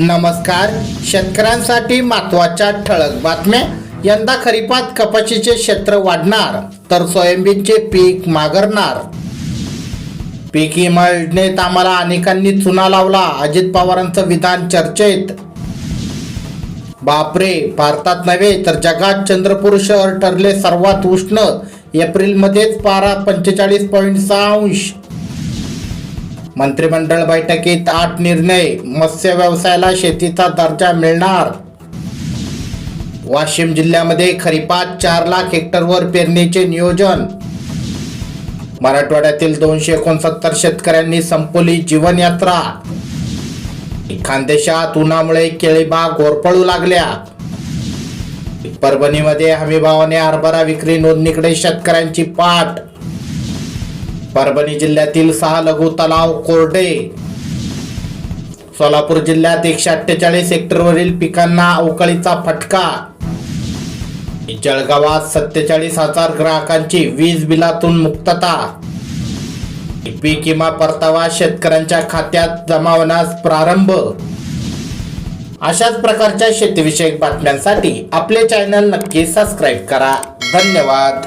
नमस्कार. शेतकऱ्यांसाठी महत्त्वाच्या ठळक बातम्या. यंदा खरीपात कपाशीचे क्षेत्र वाढणार तर सोयाबीनचे पीक मागरणार पीक विमा योजनेत आम्हाला अनेकांनी चुना लावला अजित पवारांचं विधान चर्चेत. बापरे भारतात नव्हे तर जगात चंद्रपूर शहर ठरले सर्वात उष्ण. एप्रिलमध्येच पारा पंचेचाळीस पॉईंट सहा अंश. मंत्रिमंडळ बैठकीत आठ निर्णय मत्स्य व्यवसायाला शेतीचा दर्जा मिळणार. वाशिम जिल्ह्यामध्ये खरीपात चार लाख हेक्टरवर पेरणीचे नियोजन. मराठवाड्यातील दोनशे एकोणसत्तर शेतकऱ्यांनी संपवली जीवनयात्रा. खानदेशात उन्हामुळे केळीबाग होरपळू लागल्या. परभणीमध्ये हमीभावाने हरभरा विक्री नोंदणीकडे शेतकऱ्यांची पाठ परभणी जिल्ह्यातील सहा लघु तलाव कोरडे. सोलापूर जिल्ह्यात एकशे अठ्ठेचाळीस हेक्टरवरील पिकांना अवकाळीचा फटका. जळगावात सत्तेचाळीस हजार ग्राहकांची वीज बिलातून मुक्तता. पीक किंवा परतावा शेतकऱ्यांच्या खात्यात जमा होण्यास प्रारंभ. अशाच प्रकारच्या शेतीविषयक बातम्यांसाठी आपले चॅनल नक्की सबस्क्राईब करा. धन्यवाद.